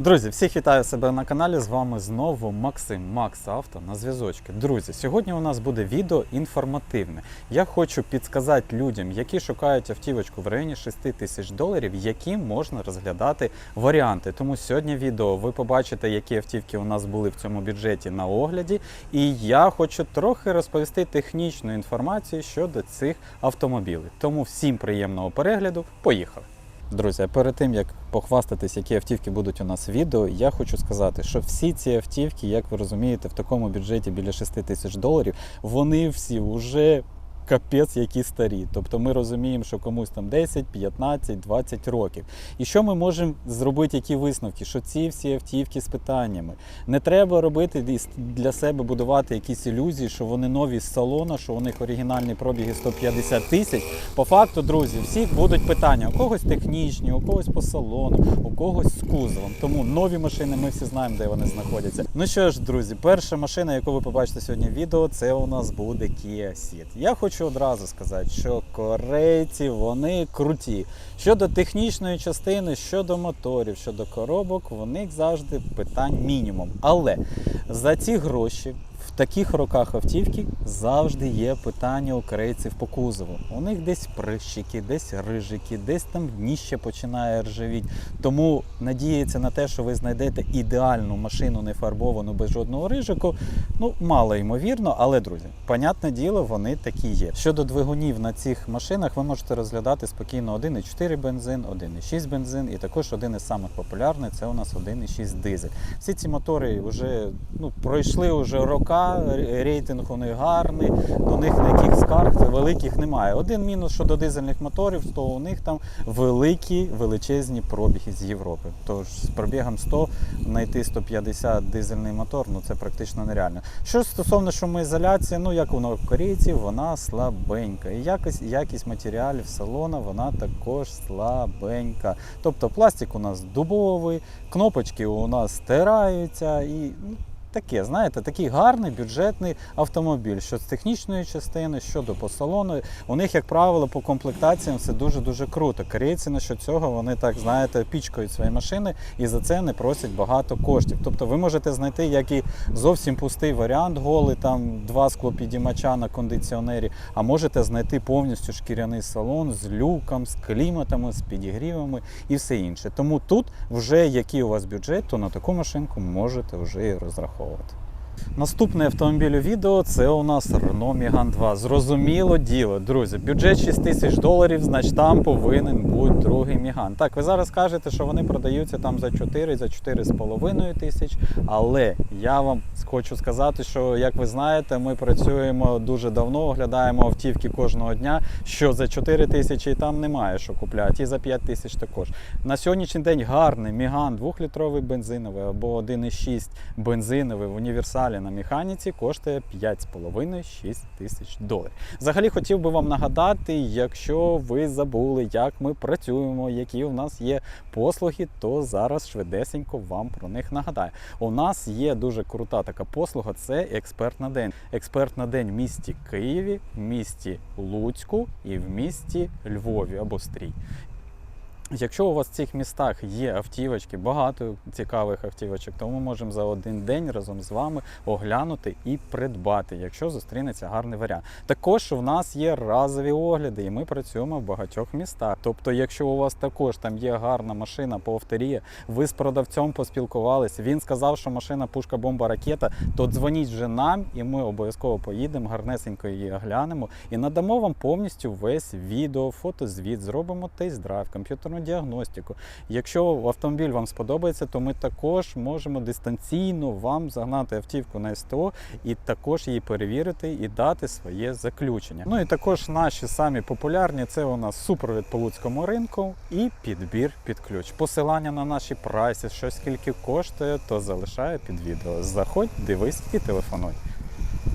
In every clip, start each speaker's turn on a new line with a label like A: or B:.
A: Друзі, всіх вітаю себе на каналі. З вами знову Максим Макс Авто на зв'язочки. Друзі, сьогодні у нас буде відео інформативне. Я хочу підсказати людям, які шукають автівочку в районі 6 тисяч доларів, які можна розглядати варіанти. Тому сьогодні відео ви побачите, які автівки у нас були в цьому бюджеті на огляді. І я хочу трохи розповісти технічну інформацію щодо цих автомобілів. Тому всім приємного перегляду. Поїхали! Друзі, перед тим як похвастатись, які автівки будуть у нас відео, я хочу сказати, що всі ці автівки, як ви розумієте, в такому бюджеті біля 6 тисяч доларів, вони всі вже капець які старі. Тобто ми розуміємо, що комусь там 10, 15, 20 років. І що ми можемо зробити, які висновки? Що ці всі автівки з питаннями. Не треба робити для себе будувати якісь ілюзії, що вони нові з салона, що у них оригінальні пробіги 150 тисяч. По факту, друзі, всіх будуть питання: у когось технічні, у когось по салону, у когось з кузовом. Тому нові машини ми всі знаємо, де вони знаходяться. Ну що ж, друзі, перша машина, яку ви побачите сьогодні в відео, це у нас буде Kia Ceed. Я хочу одразу сказати, що корейці вони круті. Щодо технічної частини, щодо моторів, щодо коробок, в них завжди питань мінімум. Але за ці гроші. Таких роках автівки завжди є питання у корейців по кузову. У них десь прищики, десь рижики, десь там дніще починає ржавіть. Тому надіятися на те, що ви знайдете ідеальну машину, не фарбовану без жодного рижику, ну мало ймовірно, але друзі, понятне діло, вони такі є. Щодо двигунів на цих машинах, ви можете розглядати спокійно 1,4 бензин, 1,6 бензин, і також один із самих популярних це у нас 1,6 дизель. Всі ці мотори вже ну, пройшли вже рока, рейтинг у них гарний, до них ніяких скарг великих немає. Один мінус щодо дизельних моторів, то у них там великі величезні пробіги з Європи. Тож з пробігом 100 знайти 150 дизельний мотор, ну це практично нереально. Що стосовно шумоізоляції, ну як воно в корейців, вона слабенька. І якість, якість матеріалів салона вона також слабенька. Тобто пластик у нас дубовий, кнопочки у нас стираються і. Таке, знаєте, такий гарний бюджетний автомобіль, що з технічної частини, щодо по салону. У них, як правило, по комплектаціям все дуже-дуже круто. Корейці на що цього вони так знаєте пічкають свої машини і за це не просять багато коштів. Тобто ви можете знайти як і зовсім пустий варіант, голий, там два склопідімача на кондиціонері, а можете знайти повністю шкіряний салон з люком, з кліматами, з підігрівами і все інше. Тому тут вже який у вас бюджет, то на таку машинку можете вже і court. Наступний автомобіль у відео це у нас Renault Megane 2. Зрозуміло діло, друзі. Бюджет 6 тисяч доларів, значить там повинен бути другий Megane. Так, ви зараз кажете, що вони продаються там за 4, за 4,5 тисяч. Але я вам хочу сказати, що як ви знаєте, ми працюємо дуже давно, оглядаємо автівки кожного дня. Що за 4 тисячі там немає що купляти, і за 5 тисяч також. На сьогоднішній день гарний Megane 2-літровий бензиновий або 1,6 бензиновий в універсалі на механіці коштує 5,5-6 тисяч доларів. Взагалі хотів би вам нагадати, якщо ви забули, як ми працюємо, які у нас є послуги, то зараз швидесенько вам про них нагадаю. У нас є дуже крута така послуга це експерт на день. Експерт на день в місті Києві, в місті Луцьку і в місті Львові або Стрій. Якщо у вас в цих містах є автівочки, багато цікавих автівочок, то ми можемо за один день разом з вами оглянути і придбати, якщо зустрінеться гарний варіант. Також у нас є разові огляди, і ми працюємо в багатьох містах. Тобто, якщо у вас також там є гарна машина по авторії, ви з продавцем поспілкувалися, він сказав, що машина пушка, бомба, ракета, то дзвоніть вже нам, і ми обов'язково поїдемо, гарнесенько її оглянемо і надамо вам повністю весь відео, фотозвіт, зробимо тест-драйв, комп'ютерну діагностику. Якщо автомобіль вам сподобається, то ми також можемо дистанційно вам загнати автівку на СТО і також її перевірити і дати своє заключення. Ну і також наші самі популярні це у нас супровід по луцькому ринку і підбір під ключ. Посилання на наші прайси, що скільки коштує, то залишаю під відео. Заходь, дивись і телефонуй.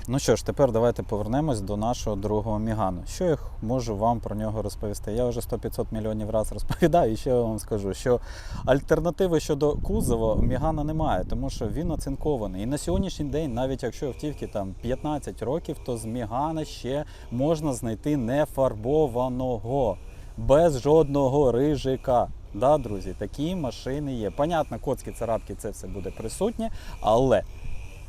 A: Ну що ж, тепер давайте повернемось до нашого другого Мігану. Що я можу вам про нього розповісти? Я вже 100-500 мільйонів разів розповідаю, і ще я вам скажу, що альтернативи щодо кузова у Мігана немає, тому що він оцинкований. І на сьогоднішній день, навіть якщо автівки там 15 років, то з Мігана ще можна знайти нефарбованого, без жодного рижика. Да, друзі, такі машини є. Понятно, коцки, царапки, це все буде присутнє, але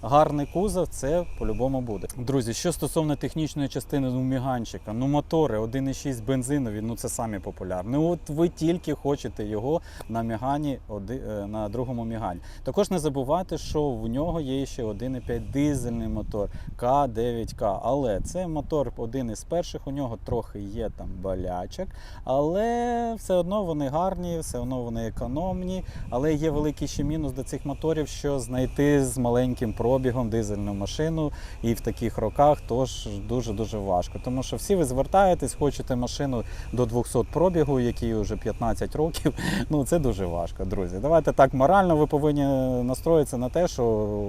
A: гарний кузов це по-любому буде. Друзі, що стосовно технічної частини ну, міганчика, ну мотори 1,6 бензинові, ну це самі популярні. От ви тільки хочете його на мігані, е, на другому мігані. Також не забувайте, що в нього є ще 1,5 дизельний мотор К9К. Але це мотор один із перших, у нього трохи є там болячок, але все одно вони гарні, все одно вони економні. Але є великий ще мінус до цих моторів, що знайти з маленьким пробігом дизельну машину і в таких роках тож дуже дуже важко. Тому що всі ви звертаєтесь, хочете машину до 200 пробігу, якій вже 15 років. Ну це дуже важко, друзі. Давайте так морально ви повинні настроїтися на те, що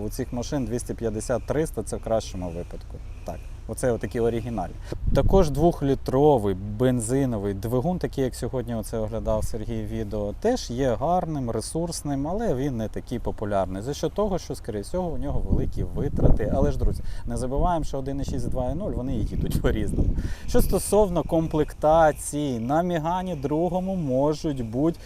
A: у цих машин 250-300 це в кращому випадку. Так. Оце отакі оригінальні. Також двохлітровий бензиновий двигун, такий як сьогодні оце оглядав Сергій відео, теж є гарним, ресурсним, але він не такий популярний. За що того, що, скоріше всього, у нього великі витрати. Але ж, друзі, не забуваємо, що 1.6 і 2.0 вони їдуть по-різному. Що стосовно комплектації, на Мігані другому можуть бути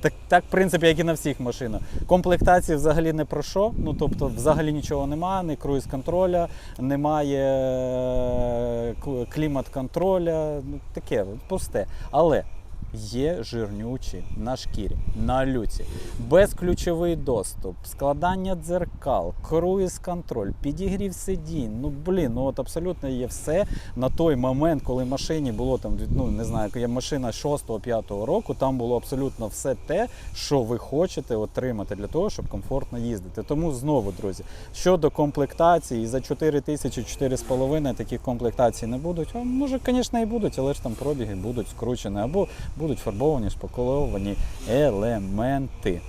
A: так, так, в принципі, як і на всіх машинах. Комплектації взагалі не про що. Ну тобто, взагалі нічого немає, не круїз контроля, немає е, клімат-контроля. Ну таке пусте. Але є жирнючі на шкірі, на люці, безключовий доступ, складання дзеркал, круїз контроль, підігрів сидінь. Ну блін, ну от абсолютно є все на той момент, коли машині було там, ну не знаю, є машина 6-5 року, там було абсолютно все те, що ви хочете отримати для того, щоб комфортно їздити. Тому знову, друзі, щодо комплектації, за 4 тисячі 4,5 таких комплектацій не будуть. Може, звісно, і будуть, але ж там пробіги будуть скручені або будуть фарбовані, споколовані елементи.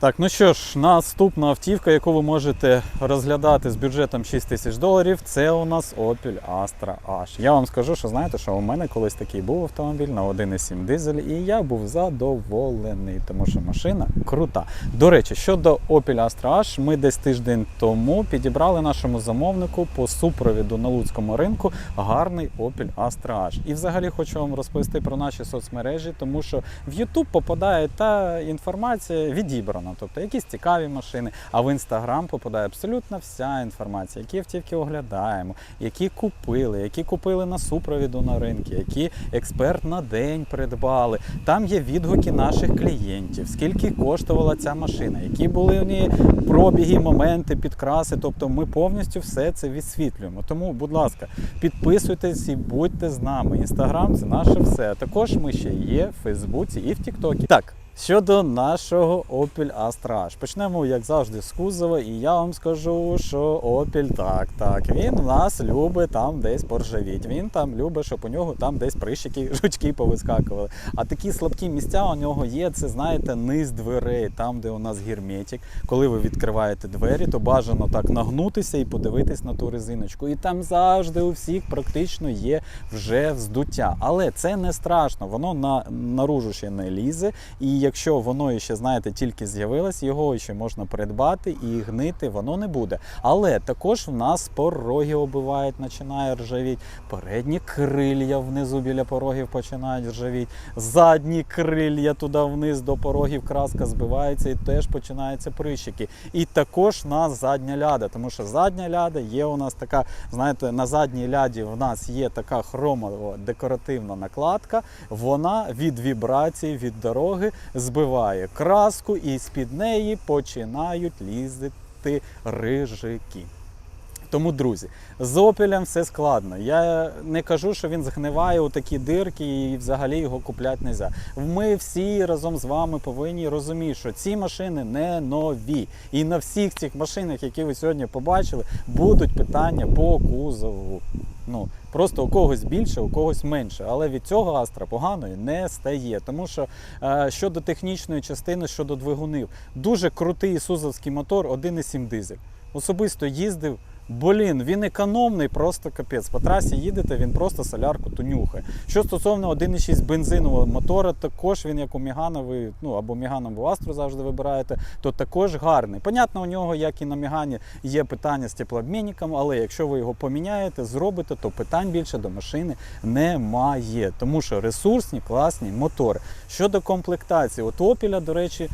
A: Так, ну що ж, наступна автівка, яку ви можете розглядати з бюджетом 6 тисяч доларів, це у нас Opel Astra H. Я вам скажу, що знаєте, що у мене колись такий був автомобіль на 1,7 дизель, і я був задоволений, тому що машина крута. До речі, щодо Opel Astra H, ми десь тиждень тому підібрали нашому замовнику по супровіду на луцькому ринку гарний Opel Astra H. І взагалі хочу вам розповісти про наші соцмережі, тому що в YouTube попадає та інформація відібрана, тобто якісь цікаві машини, а в Instagram попадає абсолютно вся інформація, які автівки оглядаємо, які купили, які купили на супровіду на ринку, які експерт на день придбали. Там є відгуки наших клієнтів, скільки коштувала ця машина, які були у неї пробіги, моменти, підкраси. Тобто ми повністю все це відсвітлюємо. Тому, будь ласка, підписуйтесь і будьте з нами. Інстаграм це наше все. Також ми ще є в Фейсбуці і в Тіктокі. Так. Щодо нашого Opel Astra H. Почнемо, як завжди, з кузова, і я вам скажу, що Opel так, так, він у нас любить там десь поржавіть. Він там любить, щоб у нього там десь прищики, жучки повискакували. А такі слабкі місця у нього є, це знаєте, низ дверей, там, де у нас герметик. Коли ви відкриваєте двері, то бажано так нагнутися і подивитись на ту резиночку. І там завжди у всіх практично є вже вздуття. Але це не страшно, воно на наружу ще не лізе. І якщо воно ще, знаєте, тільки з'явилось, його ще можна придбати і гнити воно не буде. Але також в нас пороги оббивають, починає ржавіть, передні крилья внизу біля порогів починають ржавіть, задні крилья туди вниз до порогів краска збивається і теж починаються прищики. І також на задня ляда, тому що задня ляда є у нас така, знаєте, на задній ляді в нас є така хромова декоративна накладка. Вона від вібрацій, від дороги збиває краску, і з-під неї починають лізти рижики. Тому, друзі, з опілем все складно. Я не кажу, що він згниває у такі дирки і взагалі його купляти не можна. Ми всі разом з вами повинні розуміти, що ці машини не нові. І на всіх цих машинах, які ви сьогодні побачили, будуть питання по кузову. Ну, просто у когось більше, у когось менше. Але від цього Астра поганою не стає. Тому що е, щодо технічної частини, щодо двигунів, дуже крутий сузовський мотор 1,7 дизель. Особисто їздив Блін, він економний, просто капець. По трасі їдете, він просто солярку тунюхає. Що стосовно 1,6 бензинового мотора, також він як у Мігана, ви, ну або Міган, або Астру завжди вибираєте, то також гарний. Понятно, у нього, як і на Мігані, є питання з теплообмінником, але якщо ви його поміняєте, зробите, то питань більше до машини немає. Тому що ресурсні, класні мотори. Щодо комплектації, от Opel, до речі,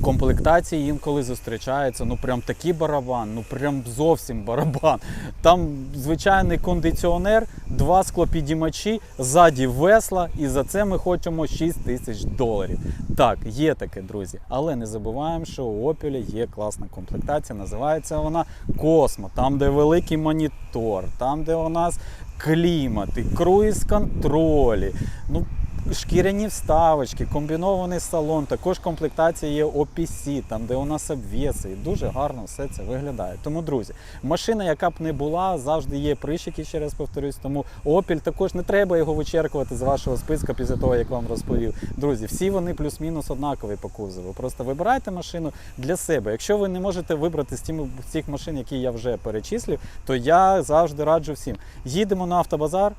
A: комплектації інколи зустрічаються. Ну прям такий барабан, ну прям зовсім барабан. Там звичайний кондиціонер, два склопідіймачі, ззаді весла, і за це ми хочемо 6 тисяч доларів. Так, є таке, друзі. Але не забуваємо, що у Opel є класна комплектація. Називається вона Космо. Там, де великий монітор, там, де у нас клімат, і круїз контролі. Ну, шкіряні вставочки, комбінований салон, також комплектація є OPC, там де у нас обвіси, і дуже гарно все це виглядає. Тому, друзі, машина, яка б не була, завжди є прищики, ще раз повторюсь. Тому Opel також не треба його вичеркувати з вашого списка після того, як вам розповів. Друзі, всі вони плюс-мінус однакові по кузову. Просто вибирайте машину для себе. Якщо ви не можете вибрати з цих машин, які я вже перечислив, то я завжди раджу всім. Їдемо на автобазар.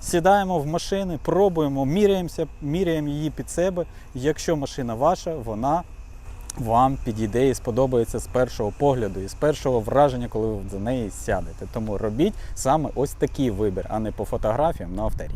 A: Сідаємо в машини, пробуємо, міряємося, міряємо її під себе. Якщо машина ваша, вона вам підійде і сподобається з першого погляду і з першого враження, коли ви за неї сядете. Тому робіть саме ось такий вибір, а не по фотографіям на авторі.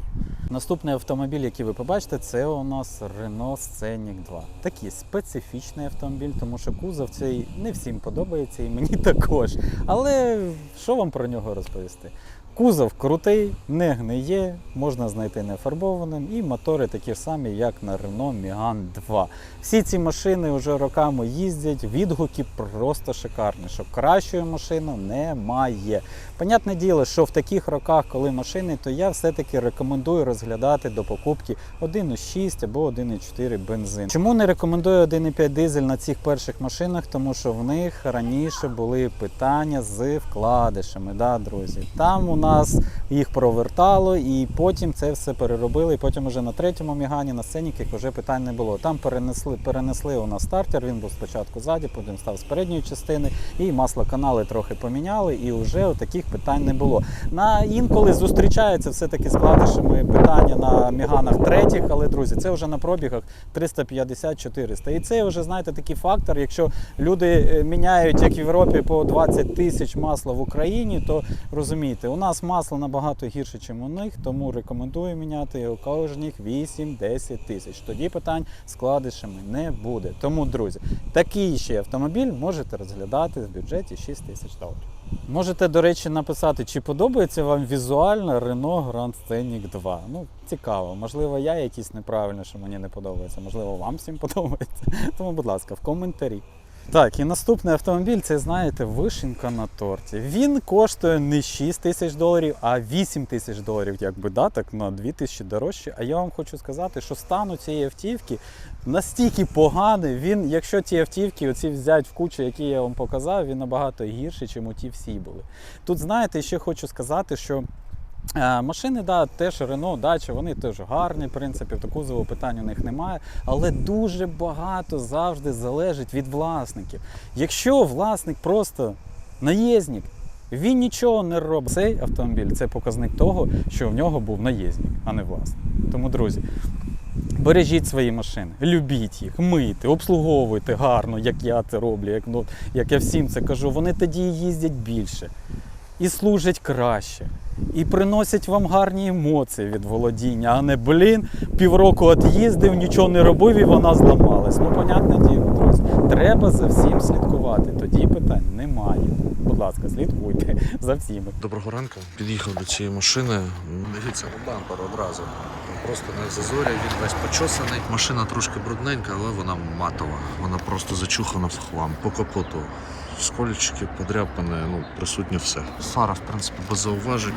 A: Наступний автомобіль, який ви побачите, це у нас Renault Scenic 2. Такий специфічний автомобіль, тому що кузов цей не всім подобається і мені також. Але що вам про нього розповісти? Кузов крутий, не гниє, можна знайти нефарбованим, і мотори такі ж самі, як на Renault Megane 2. Всі ці машини вже роками їздять, відгуки просто шикарні, що кращої машини немає. Понятне діло, що в таких роках, коли машини, то я все-таки рекомендую розглядати до покупки 1,6 або 1,4 бензин. Чому не рекомендую 1,5 дизель на цих перших машинах? Тому що в них раніше були питання з вкладишами, да, друзі. Там у нас їх провертало, і потім це все переробили. І потім уже на третьому мігані, на сценіках вже питань не було. Там перенесли, перенесли у нас стартер, він був спочатку ззаді, потім став з передньої частини, і маслоканали трохи поміняли, і вже у таких питань не було. На інколи зустрічається все-таки з вкладишами питання на міганах третіх, але друзі, це вже на пробігах 350-400. І це вже, знаєте, такий фактор. Якщо люди е, міняють, як в Європі, по 20 тисяч масла в Україні, то розумієте, у нас масло набагато гірше, ніж у них, тому рекомендую міняти у кожних 8-10 тисяч. Тоді питань з вкладишами не буде. Тому, друзі, такий ще автомобіль можете розглядати в бюджеті 6 тисяч доларів. Можете, до речі, написати, чи подобається вам візуально Renault Grand Scenic 2. Ну, цікаво. Можливо, я якийсь неправильно, що мені не подобається. Можливо, вам всім подобається. Тому, будь ласка, в коментарі. Так, і наступний автомобіль це, знаєте, вишенька на торті. Він коштує не 6 тисяч доларів, а 8 тисяч доларів, якби да, так на 2 тисячі дорожче. А я вам хочу сказати, що стан у цієї автівки настільки поганий. Він, якщо ті автівки, оці взять в кучу, які я вам показав, він набагато гірший, ніж у ті всі були. Тут, знаєте, ще хочу сказати, що. Е, Машини, да, теж Рено, дача, вони теж гарні, в принципі, в кузову питань у них немає. Але дуже багато завжди залежить від власників. Якщо власник просто наїзник, він нічого не робить. Цей автомобіль це показник того, що в нього був наїзник, а не власник. Тому, друзі, бережіть свої машини, любіть їх, мийте, обслуговуйте гарно, як я це роблю, як, ну, як я всім це кажу. Вони тоді їздять більше і служать краще. І приносять вам гарні емоції від володіння, а не блін, півроку от нічого не робив і вона зламалась. Ну, понятне діло, друзі. Треба за всім слідкувати. Тоді питань немає. Будь ласка, слідкуйте за всіми.
B: Доброго ранку. Під'їхав до цієї машини. Дивіться, ну бампер одразу. Просто не в зазорі, він весь почосаний. Машина трошки брудненька, але вона матова. Вона просто зачухана в хлам. По капоту. Скольчики, подряпане, ну, присутнє все. Фара, в принципі, без зауважень.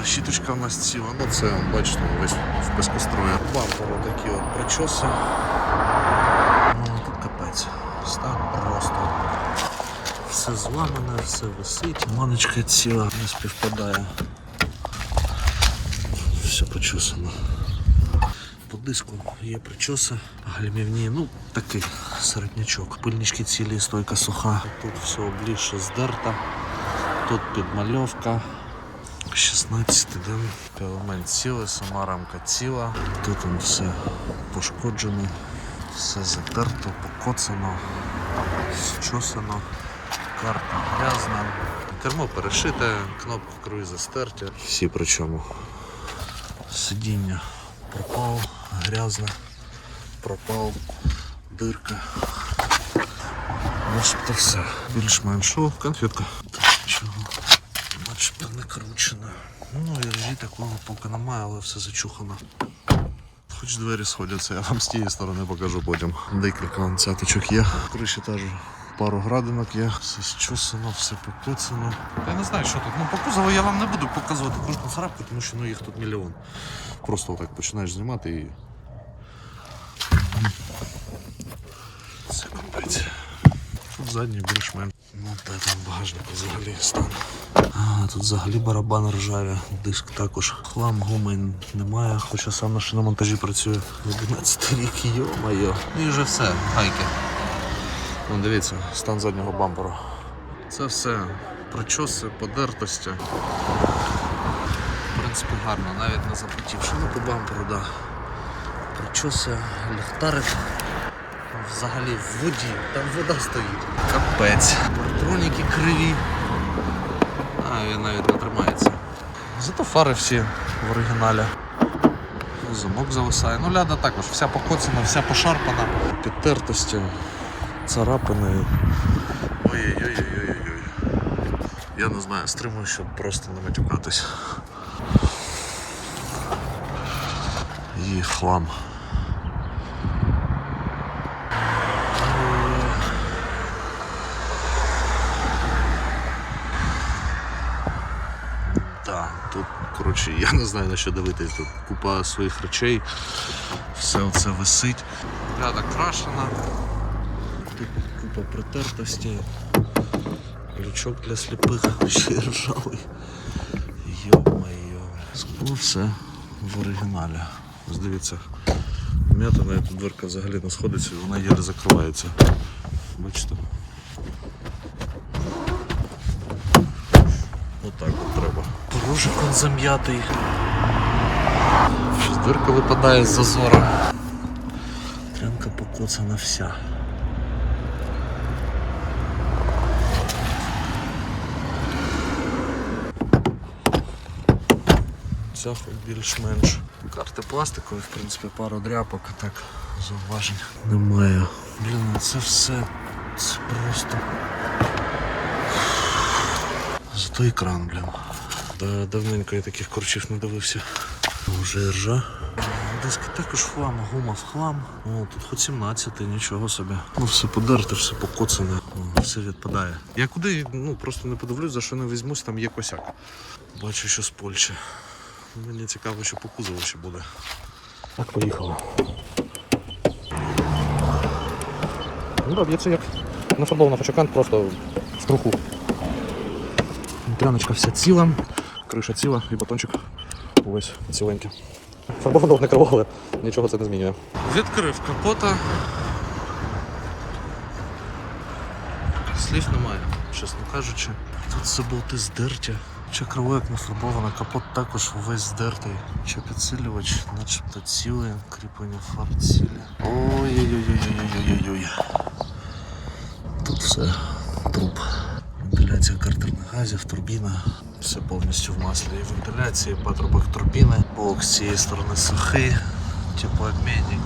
B: Решіточка в нас ціла. Ну це, бачите, весь в пескострої. Бампер такі от причоси. Ну, тут капець. Стан просто. Все зламане, все висить. Маночка ціла не співпадає. Все почесано. Диску є причоси, гальмівні, ну такий середнячок. Пильнички цілі, стойка суха. Тут все обліше здерта. Тут підмальовка. 16 да? елемент цілий, сама рамка ціла. Тут он все пошкоджено, все затерто, покоцано, щосано, карта грязна. Кермо перешите, кнопки круїза стерті. Всі причому. Сидіння пропав, грязне, пропав, дирка. Начебто все. Більш-менш. Конфетка. Чого? Начебто не кручена. Ну, і такого поки немає, але все зачухано. Хоч двері сходяться, я вам з тієї сторони покажу потім. Декілька цяточок є. Криші теж пару градинок є. Все щосано, все покоцано. Я не знаю, що тут. Ну, по кузову я вам не буду показувати кожну царапку, тому що ну, їх тут мільйон. Просто отак починаєш знімати і. Це капець. Тут задній більш-менш. Ну, де там багажник взагалі стан. А, тут взагалі барабан ржаві, диск також. Хлам гуми немає, хоча сам на шиномонтажі працює 11 рік, йо-моє. Ну і вже все, гайки. Вон дивіться, стан заднього бамперу. Це все причоси, подертості. В принципі, гарно, навіть не запотівши. Ну, по бамперу. Да. Причоси, ліхтарик. Взагалі в воді, там вода стоїть. Капець. Партроніки криві. А, він навіть не тримається. Зато фари всі в оригіналі. Замок зависає. Ну ляда також, вся покоцана, вся пошарпана. Підтертості, царапини. Ой-ой-ой-ой-ой. Я не знаю, стримую, щоб просто не матюкатись. І хлам. Тут, коротше, я не знаю на що дивитись. Тут купа своїх речей, все це висить. Ляда крашена. Тут купа притертості. Лючок для сліпих ще ржавий. Йо-моє. Скло все в оригіналі. Ось дивіться. М'ятина, дверка взагалі не сходиться, вона єле закривається. Бачите? Отак от треба. Порожик он зам'ятий. Дирка випадає з зазора. Трянка покоцана вся. Ця хоч більш-менш. Карти пластикові, в принципі, пару дряпок, а так зауважень немає. Блін, ну це все. Це просто. Зато екран, блін. Да, давненько я таких корчів не дивився. Вже ржа. Диски також в хлам, гума в хлам. О, тут хоч 17, нічого собі. Ну все подерте, все покоцане, все відпадає. Я куди ну, просто не подивлюсь, за що не візьмусь, там є косяк. Бачу, що з Польщі. Мені цікаво, що по кузову ще буде.
C: Так, поїхало. Ну так, б'ється як нафарбована фачокант просто в труху. Тряночка вся ціла, криша ціла і батончик увесь ціленький. Фарбовано не крило, але нічого це не змінює.
B: Відкрив капота. Слів немає, чесно кажучи. Тут все болти здерті. Чакровик не фарбована, капот також весь здертий. Чи підсилювач, начебто цілий, кріплення фар цілі. Ой-ой-ой-ой-ой-ой-ой. Тут все труп. Вентиляція картерних газів, турбіна. Все повністю в маслі і вентиляції, патрубок турбіни. Блок з цієї сторони сухий, теплообмінник.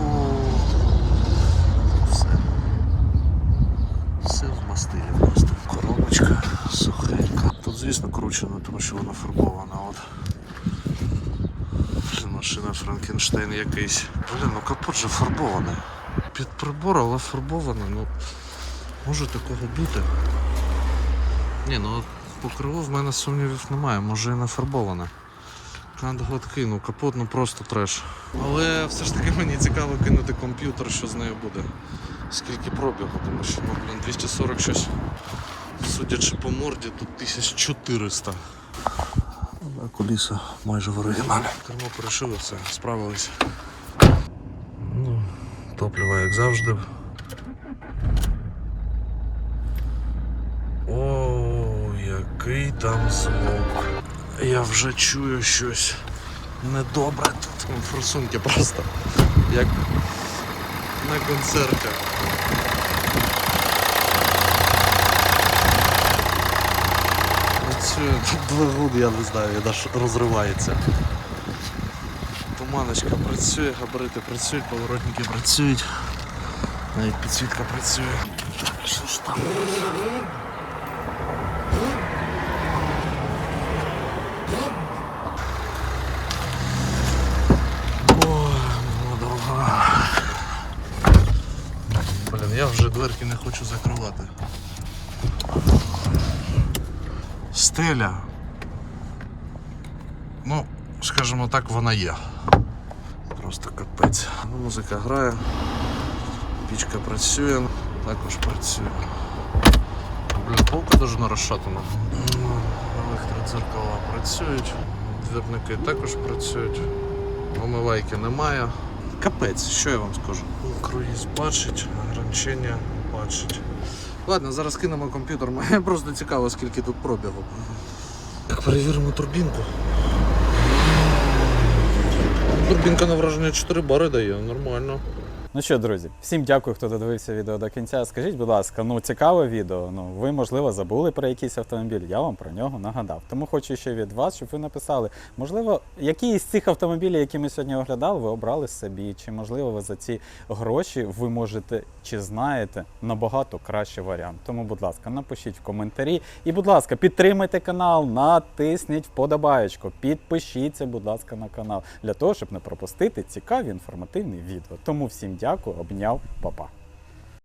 B: О, Все. Все в мастилі просто. Коробочка сухенька. Звісно, кручено, тому що вона фарбована. От. Машина Франкенштейн якийсь. Блін, ну капот же фарбований. Під прибор, але фарбований. Ну, може такого бути. Ні, ну по в мене сумнівів немає, може і не фарбоване. Кант ну капот ну просто треш. Але все ж таки мені цікаво кинути комп'ютер, що з нею буде. Скільки пробігу, тому що ну, блін, 240 щось. Судячи по морді, тут 1400. А коліса майже в оригіналі. Кермо перешили, все, справились. Ну, топливо, як завжди. О, Який там звук. Я вже чую щось недобре тут. Форсунки просто. Як на концерті. Працює тут двигун, я не знаю, він аж розривається. Туманочка працює, габарити працюють, поворотники працюють. Навіть підсвітка працює. Так, що ж там? Я вже дверки не хочу закривати. Стеля. Ну, скажімо так, вона є. Просто капець. Ну, музика грає, пічка працює, також працює. Блін, полка дуже розшатана. Ну, Електродзеркала працюють, двірники також працюють, омивайки немає. Капець, що я вам скажу? Круїз бачить, ограничення бачить. Ладно, зараз кинемо комп'ютер, мені просто цікаво, скільки тут пробігу. Так, перевіримо турбінку. Турбінка на враження 4 бари дає, нормально.
A: Ну що, друзі, всім дякую, хто додивився відео до кінця. Скажіть, будь ласка, ну цікаве відео. Ну ви можливо забули про якийсь автомобіль. Я вам про нього нагадав. Тому хочу ще від вас, щоб ви написали, можливо, які із цих автомобілів, які ми сьогодні оглядали, ви обрали собі, чи можливо ви за ці гроші ви можете чи знаєте набагато кращий варіант. Тому, будь ласка, напишіть в коментарі. І, будь ласка, підтримайте канал, натисніть вподобаєчку, підпишіться, будь ласка, на канал для того, щоб не пропустити цікаві інформативні відео. Тому всім дякую, обняв, па-па.